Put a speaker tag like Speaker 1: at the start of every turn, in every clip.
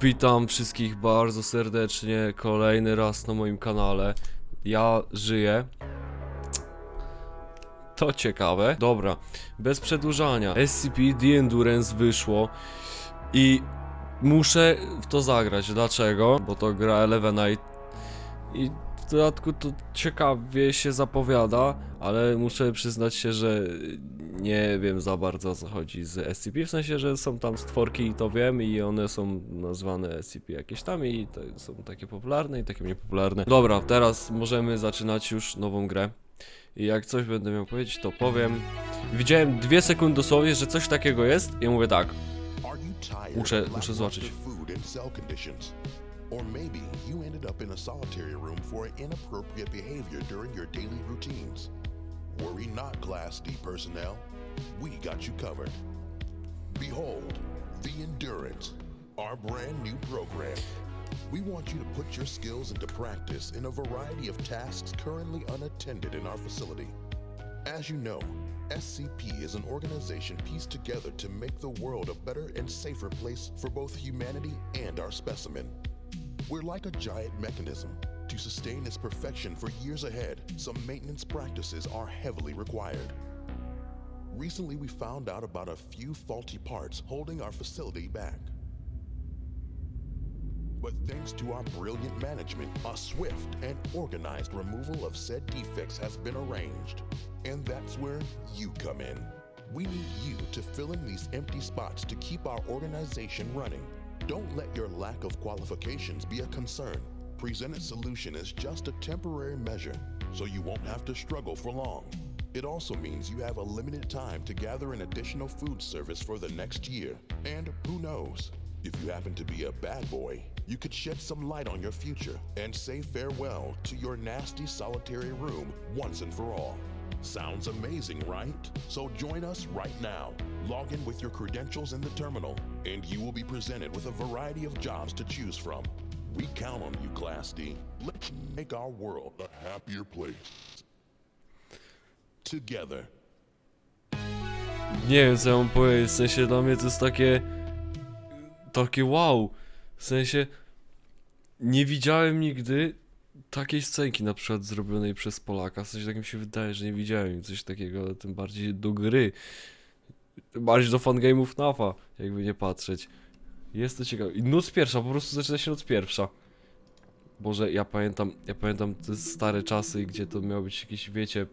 Speaker 1: Witam wszystkich bardzo serdecznie, kolejny raz na moim kanale. Ja żyję. To ciekawe. Dobra, bez przedłużania. SCP The Endurance wyszło i muszę w to zagrać. Dlaczego? Bo to gra Elevenite i w dodatku to ciekawie się zapowiada, ale muszę przyznać się, że nie wiem za bardzo o co chodzi z SCP, w sensie, że są tam stworki i to wiem i one są nazwane SCP jakieś tam i to są takie popularne i takie mniej popularne. Dobra, teraz możemy zaczynać już nową grę. I jak coś będę miał powiedzieć, to powiem. Widziałem dwie sekundy dosłownie, że coś takiego jest i mówię tak. Muszę- muszę zobaczyć.
Speaker 2: Or maybe you ended up in a solitary room for inappropriate behavior during your daily routines. Worry not, Class D personnel. We got you covered. Behold, the Endurance, our brand new program. We want you to put your skills into practice in a variety of tasks currently unattended in our facility. As you know, SCP is an organization pieced together to make the world a better and safer place for both humanity and our specimen. We're like a giant mechanism. To sustain its perfection for years ahead, some maintenance practices are heavily required. Recently, we found out about a few faulty parts holding our facility back. But thanks to our brilliant management, a swift and organized removal of said defects has been arranged. And that's where you come in. We need you to fill in these empty spots to keep our organization running. Don't let your lack of qualifications be a concern. Presented solution is just a temporary measure, so you won't have to struggle for long. It also means you have a limited time to gather an additional food service for the next year. And who knows? If you happen to be a bad boy, you could shed some light on your future and say farewell to your nasty solitary room once and for all. Sounds amazing, right? So join us right now. Log in with your credentials in the terminal, and you will be presented with a variety of jobs to choose from. We count on you, Class D. Let's make our world a happier place. Together.
Speaker 1: Nie wiem co mam powiedzieć, w sensie dla mnie to jest takie... Takie wow. W sensie... Nie widziałem nigdy takiej scenki na przykład zrobionej przez Polaka. W sensie tak mi się wydaje, że nie widziałem coś takiego, tym bardziej do gry. Tym bardziej do fangame'ów NAFA, jakby nie patrzeć. Jest to ciekawe. I noc pierwsza, po prostu zaczyna się noc pierwsza. Boże, ja pamiętam, ja pamiętam te stare czasy, gdzie to miało być jakieś, wiecie...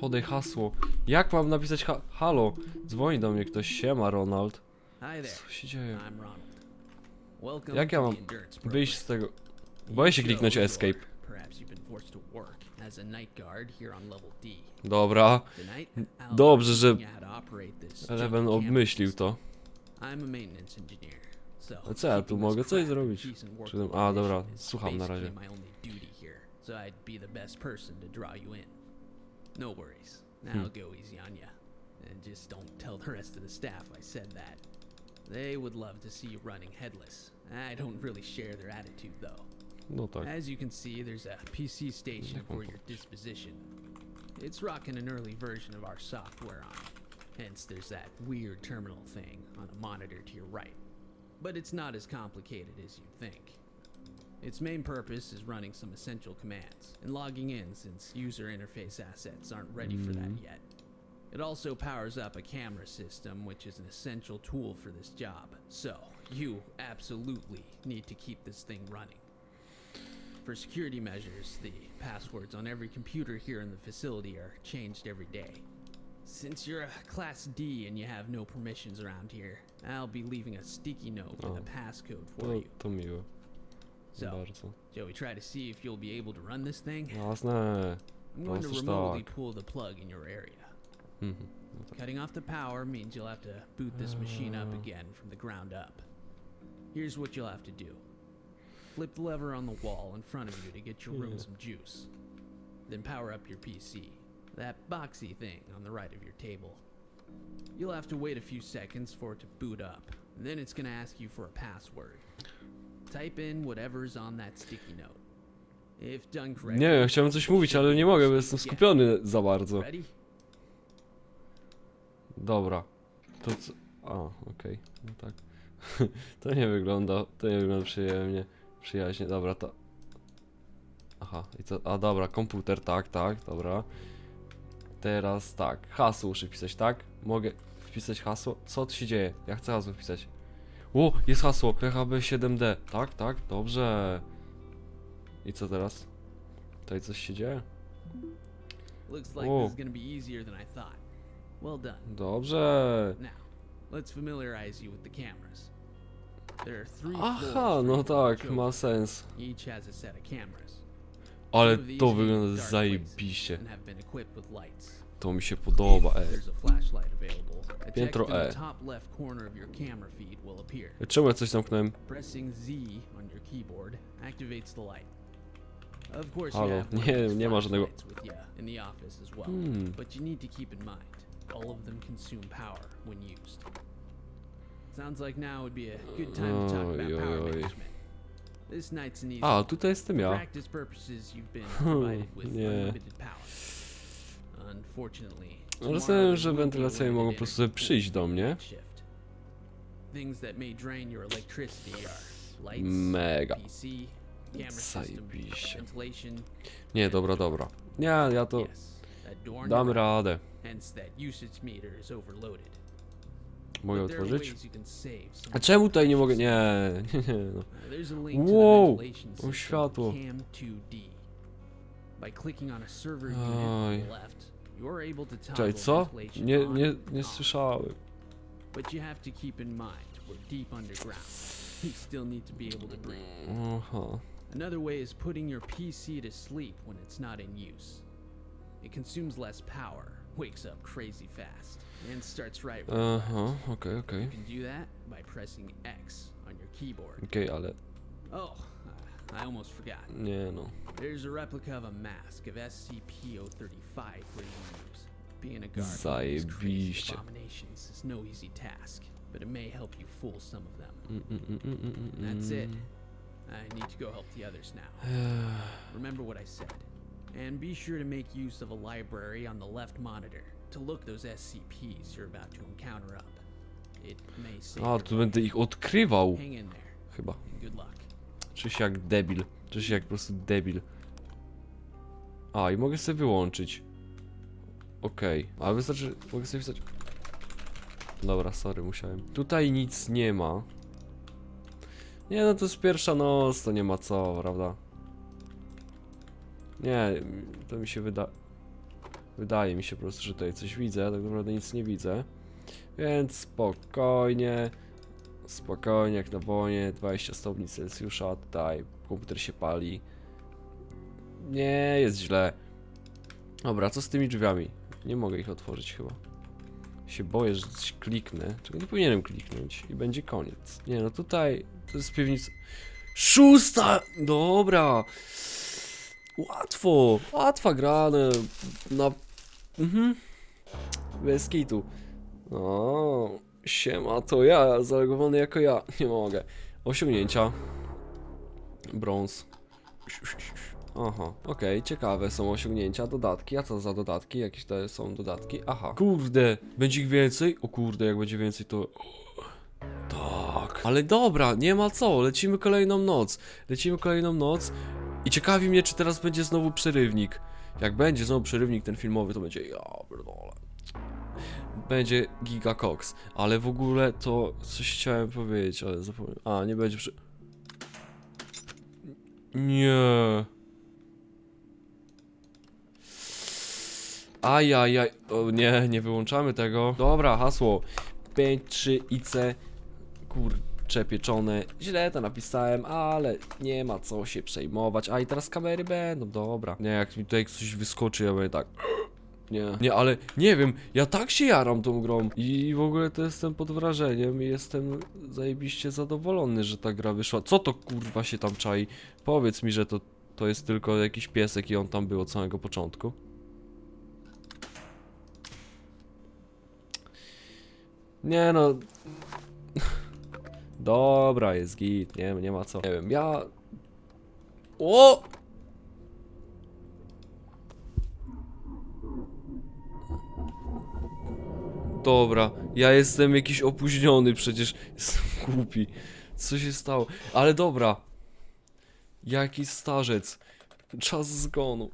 Speaker 1: Podaj hasło. Jak mam napisać ha halo? Dzwoni do mnie ktoś, siema Ronald. Co się dzieje? Jak ja mam wyjść z tego? Boję się kliknąć escape. Dobra. Dobrze, że Eleven obmyślił to.
Speaker 3: a
Speaker 1: co ja tu mogę coś zrobić? Czy tam- a, dobra, słucham na razie.
Speaker 3: So I'd be the best person to draw you in. No worries. Now
Speaker 1: Hmm.
Speaker 3: Go easy on you. And just don't tell the rest of the staff I said that. They would love to see you running headless. I don't really share their attitude though.
Speaker 1: No tak.
Speaker 3: As you can see, there's a PC station for your disposition. It's rocking an early version of our software on it. Hence, there's that weird terminal thing on a monitor to your right. But it's not as complicated as you'd think. Its main purpose is running some essential commands and logging in since user interface assets aren't ready for that yet. It also powers up a camera system, which is an essential tool for this job. So, you absolutely need to keep this thing running. For security measures, the passwords on every computer here in the facility are changed every day. Since you're a Class D and you have no permissions around here, I'll be leaving a sticky note with a passcode for
Speaker 1: To,
Speaker 3: you.
Speaker 1: to miłe.
Speaker 3: So,
Speaker 1: Bardzo.
Speaker 3: shall we try to see if you'll be able to run this thing?
Speaker 1: Jasne.
Speaker 3: I'm going to remotely
Speaker 1: tak.
Speaker 3: pull the plug in your area.
Speaker 1: Mhm.
Speaker 3: Cutting off the power means you'll have to boot this machine up again from the ground up. Here's what you'll have to do. Flip the lever on the wall in front of you to get your room some juice. Then power up your PC. That boxy thing on the right of your table. You'll have to wait a few seconds for it to boot up. Then it's going to ask you for a password. Type in whatever's on that sticky note. If done correctly,
Speaker 1: Nie wiem, chciałem coś mówić, ale nie mogę, bo jestem skupiony za bardzo.
Speaker 3: ready?
Speaker 1: Dobra. To co... A, okej. No tak. to nie wygląda, to nie wygląda przyjemnie, przyjaźnie, dobra, to... Aha, i co, a dobra, komputer, tak, tak, dobra. Teraz tak, hasło muszę wpisać, tak? Mogę wpisać hasło? Co tu się dzieje? Ja chcę hasło wpisać. O, jest hasło, PHB7D, tak, tak, dobrze. I co teraz? Tutaj coś się dzieje?
Speaker 3: Looks like
Speaker 1: Whoa.
Speaker 3: this is gonna be easier than I thought. Well done.
Speaker 1: Dobrze.
Speaker 3: Now, let's familiarize you with the cameras.
Speaker 1: Aha, no tak, ma sens. Ale to wygląda zajebiście. To mi się podoba, ej. Piętro E. Czemu ja coś zamknąłem? Halo, nie- nie ma żadnego-
Speaker 3: flashlights Sounds like now would be a good time to talk about
Speaker 1: Oj, oj,
Speaker 3: power
Speaker 1: oj.
Speaker 3: management. This night's an easy
Speaker 1: A, tutaj jestem
Speaker 3: For
Speaker 1: ja.
Speaker 3: practice purposes, you've been provided with
Speaker 1: nie.
Speaker 3: unlimited power. Unfortunately,
Speaker 1: No, Rozumiem, że wentylacje mogą po prostu sobie przyjść do mnie.
Speaker 3: shift. Things that may drain your electricity are lights,
Speaker 1: Mega.
Speaker 3: PC, camera system,
Speaker 1: Zajebiście.
Speaker 3: ventilation.
Speaker 1: Nie, dobra, dobra. Nie, ja to
Speaker 3: Yes, that door on
Speaker 1: dam radę.
Speaker 3: Hence that usage meter is overloaded.
Speaker 1: Mogę otworzyć? A czemu tutaj nie mogę? Nie, nie, nie, no. Wow, o światło.
Speaker 3: Cam2D. By clicking on a server unit
Speaker 1: Oj. Czekaj, co? Nie, nie, nie słyszałem.
Speaker 3: But you have to keep in mind, we're deep underground. You still need to be able to breathe.
Speaker 1: Aha.
Speaker 3: Another way is putting your PC to sleep when it's not in use. It consumes less power, wakes up crazy fast, and starts right Uh
Speaker 1: huh.
Speaker 3: Okay,
Speaker 1: okej.
Speaker 3: You can do that by pressing X on your keyboard.
Speaker 1: Okej, ale
Speaker 3: Oh, uh, I almost forgot.
Speaker 1: Yeah, no.
Speaker 3: There's a replica of a mask of SCP-035 for use. Being a guard of these crazy
Speaker 1: Zajebiście.
Speaker 3: abominations is no easy task, but it may help you fool some of them.
Speaker 1: Mm, mm, mm,
Speaker 3: That's it. I need to go help the others now. Remember what I said. And be sure to make use of a library on the left monitor to look those SCPs you're about to encounter up. It may save
Speaker 1: A,
Speaker 3: your
Speaker 1: tu będę ich odkrywał.
Speaker 3: Hang in there,
Speaker 1: Chyba.
Speaker 3: and good luck.
Speaker 1: Czy się jak debil. Czy się jak po prostu debil. A, i mogę sobie wyłączyć. Okej. A wystarczy... Mogę sobie wpisać... Dobra, sorry, musiałem. Tutaj nic nie ma. Nie, no to jest pierwsza noc, to nie ma co, prawda? Nie, to mi się wyda... Wydaje mi się po prostu, że tutaj coś widzę, tak naprawdę nic nie widzę. Więc spokojnie. Spokojnie, jak na wojnie, 20 stopni Celsjusza, tutaj komputer się pali. Nie jest źle. Dobra, co z tymi drzwiami? Nie mogę ich otworzyć chyba. Się boję, że coś kliknę, czego nie powinienem kliknąć i będzie koniec. Nie no, tutaj to jest piwnica. Szósta! Dobra! Łatwo! Łatwa gra no, na... Mhm. Bez kitu. O, siema, to ja, zalogowany jako ja. Nie mogę. Osiągnięcia. Brąz. Aha, okej, ciekawe są osiągnięcia, dodatki. A co za dodatki? Jakieś te są dodatki? Aha. Kurde, będzie ich więcej? O kurde, jak będzie więcej to... Tak. Ale dobra, nie ma co, lecimy kolejną noc. Lecimy kolejną noc i ciekawi mnie, czy teraz będzie znowu przerywnik. Jak będzie znowu przerywnik ten filmowy, to będzie ja pierdolę będzie Giga Cox, ale w ogóle to coś chciałem powiedzieć, ale zapomniałem. A, nie będzie przy... Nie. Ajajaj, o nie, nie wyłączamy tego. Dobra, hasło 53 IC kurcze pieczone. Źle to napisałem, ale nie ma co się przejmować. A i teraz kamery będą, dobra. Nie, jak mi tutaj coś wyskoczy, ja będę tak... Nie, nie, ale nie wiem, ja tak się jaram tą grą i w ogóle to jestem pod wrażeniem i jestem zajebiście zadowolony, że ta gra wyszła. Co to kurwa się tam czai? Powiedz mi, że to, to jest tylko jakiś piesek i on tam był od samego początku. Nie no... Dobra, jest git, nie, nie ma co. Nie wiem, ja... O! Dobra, ja jestem jakiś opóźniony przecież. Jestem głupi. Co się stało? Ale dobra. Jaki starzec. Czas zgonu.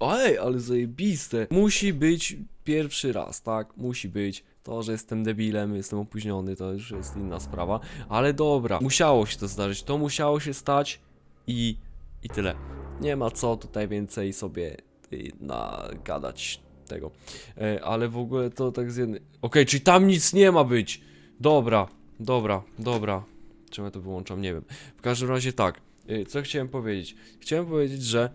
Speaker 1: Ej, ale zajebiste. Musi być pierwszy raz, tak? Musi być. To, że jestem debilem, jestem opóźniony, to już jest inna sprawa. Ale dobra, musiało się to zdarzyć. To musiało się stać i, i tyle. Nie ma co tutaj więcej sobie y, nagadać tego. E, ale w ogóle to tak z jednej... Okej, czyli tam nic nie ma być. Dobra, dobra, dobra. Czemu ja to wyłączam? Nie wiem. W każdym razie tak. Y, Co chciałem powiedzieć? Chciałem powiedzieć, że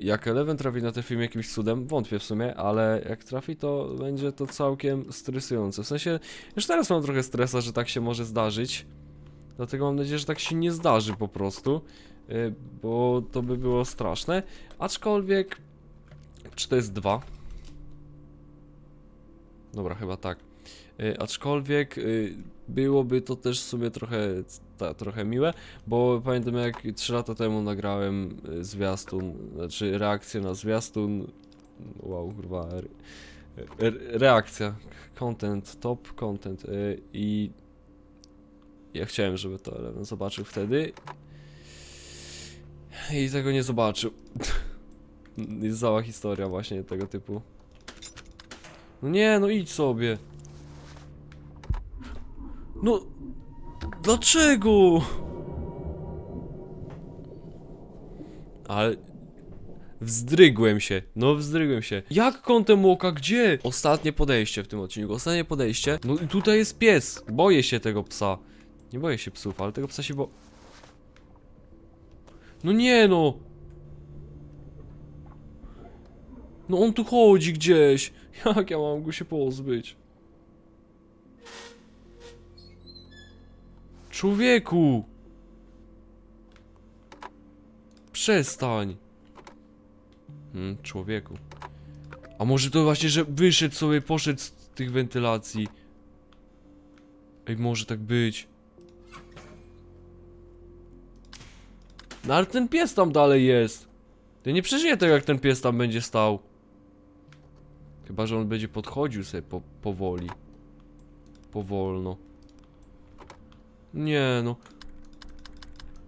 Speaker 1: jak Eleven trafi na ten film jakimś cudem, wątpię w sumie, ale jak trafi, to będzie to całkiem stresujące. W sensie, już teraz mam trochę stresa, że tak się może zdarzyć. Dlatego mam nadzieję, że tak się nie zdarzy po prostu, y, bo to by było straszne. Aczkolwiek, czy to jest dwa? Dobra, chyba tak. Y, aczkolwiek y, byłoby to też w sumie trochę, ta, trochę miłe, bo pamiętam jak 3 lata temu nagrałem y, zwiastun, znaczy reakcję na zwiastun. Wow, kurwa. Re, re, reakcja. Content, top content. I ja chciałem, żeby to Eleven zobaczył wtedy. I tego nie zobaczył. Jest cała historia właśnie tego typu. No nie, no idź sobie. No, dlaczego? Ale wzdrygłem się, no wzdrygłem się. Jak kątem oka, gdzie? Ostatnie podejście w tym odcinku, ostatnie podejście. No i tutaj jest pies, boję się tego psa. Nie boję się psów, ale tego psa się bo... No nie no! No on tu chodzi gdzieś. Jak ja mam go się pozbyć? Człowieku! Przestań! Hmm, człowieku. A może to właśnie, że wyszedł sobie, poszedł z tych wentylacji. Ej, może tak być. No ale ten pies tam dalej jest. Ja nie przeżyję tego, jak ten pies tam będzie stał. Chyba, że on będzie podchodził sobie po, powoli. Powolno. Nie no.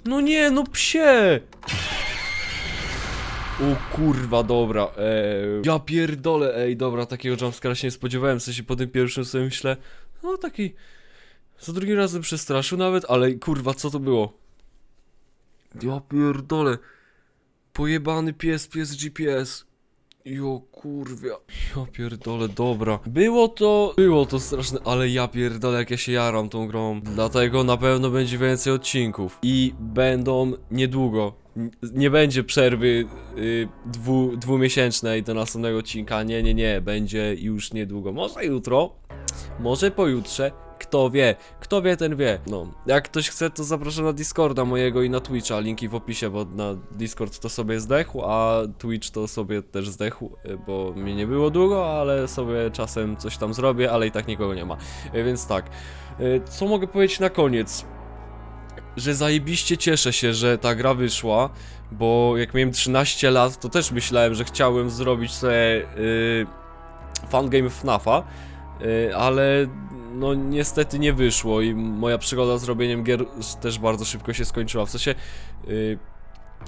Speaker 1: No nie no psie! O kurwa, dobra, ej. Ja pierdolę, ej, dobra, takiego jumpscare'a się nie spodziewałem, w sensie po tym pierwszym sobie myślę, no taki... Za drugim razem przestraszył nawet, ale kurwa, co to było? Ja pierdolę. Pojebany pies, pies GPS. Jo kurwia. Ja pierdolę, dobra. Było to, było to straszne, ale ja pierdolę jak ja się jaram tą grą. Dlatego na pewno będzie więcej odcinków. I będą niedługo. Nie będzie przerwy y, dwu, dwumiesięcznej do następnego odcinka. Nie, nie, nie. Będzie już niedługo. Może jutro, może pojutrze. Kto wie, kto wie, ten wie. No, jak ktoś chce, to zapraszam na Discorda mojego i na Twitcha. Linki w opisie, bo na Discord to sobie zdechł, a Twitch to sobie też zdechł, y, bo mnie nie było długo, ale sobie czasem coś tam zrobię, ale i tak nikogo nie ma. Y, Więc tak, y, co mogę powiedzieć na koniec? Że zajebiście cieszę się, że ta gra wyszła, bo jak miałem 13 lat, to też myślałem, że chciałem zrobić sobie y, fangame FNAFa, y, ale no niestety nie wyszło i moja przygoda z robieniem gier też bardzo szybko się skończyła. W sensie y,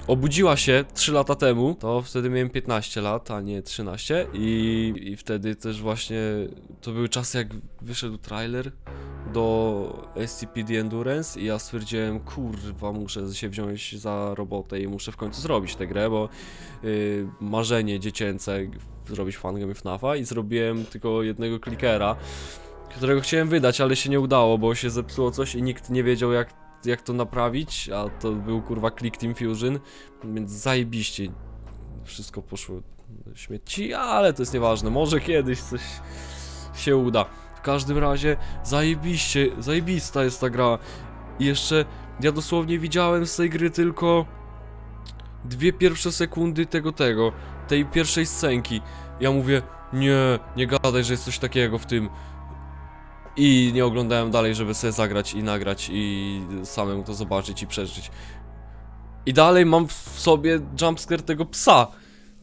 Speaker 1: obudziła się 3 lata temu, to wtedy miałem 15 lat, a nie 13 i, i wtedy też właśnie to były czasy jak wyszedł trailer do SCPD Endurance i ja stwierdziłem, kurwa, muszę się wziąć za robotę i muszę w końcu zrobić tę grę, bo y, marzenie dziecięce zrobić fangame FNAFa i zrobiłem tylko jednego klikera, którego chciałem wydać, ale się nie udało, bo się zepsuło coś i nikt nie wiedział jak, jak to naprawić, a to był kurwa Click Team Fusion, więc zajebiście wszystko poszło do śmieci, ale to jest nieważne, może kiedyś coś się uda. W każdym razie zajebiście, zajebista jest ta gra i jeszcze ja dosłownie widziałem z tej gry tylko dwie pierwsze sekundy tego tego, tej pierwszej scenki. Ja mówię, nie, nie gadaj, że jest coś takiego w tym. I nie oglądałem dalej, żeby sobie zagrać i nagrać i samemu to zobaczyć i przeżyć. I dalej mam w sobie jumpscare tego psa.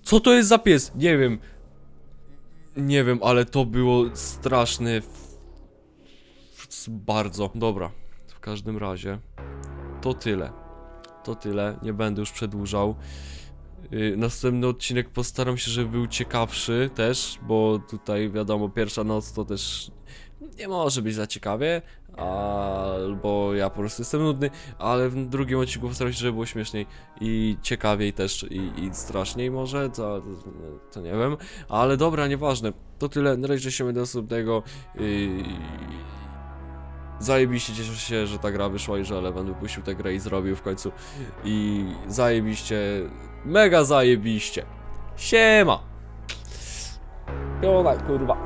Speaker 1: Co to jest za pies? Nie wiem. Nie wiem, ale to było straszne. Bardzo. Dobra. W każdym razie. To tyle. To tyle. Nie będę już przedłużał. Yy, Następny odcinek postaram się, żeby był ciekawszy też, bo tutaj wiadomo, pierwsza noc to też nie może być za ciekawie, albo ja po prostu jestem nudny, ale w drugim odcinku postaram się, żeby było śmieszniej i ciekawiej też i, i straszniej może, to, to nie wiem, ale dobra, nieważne, to tyle, na razie się do następnego yy, Zajebiście cieszę się, że ta gra wyszła i że Eleven wypuścił tę grę i zrobił w końcu. I zajebiście, mega zajebiście. Siema! Piona, kurwa.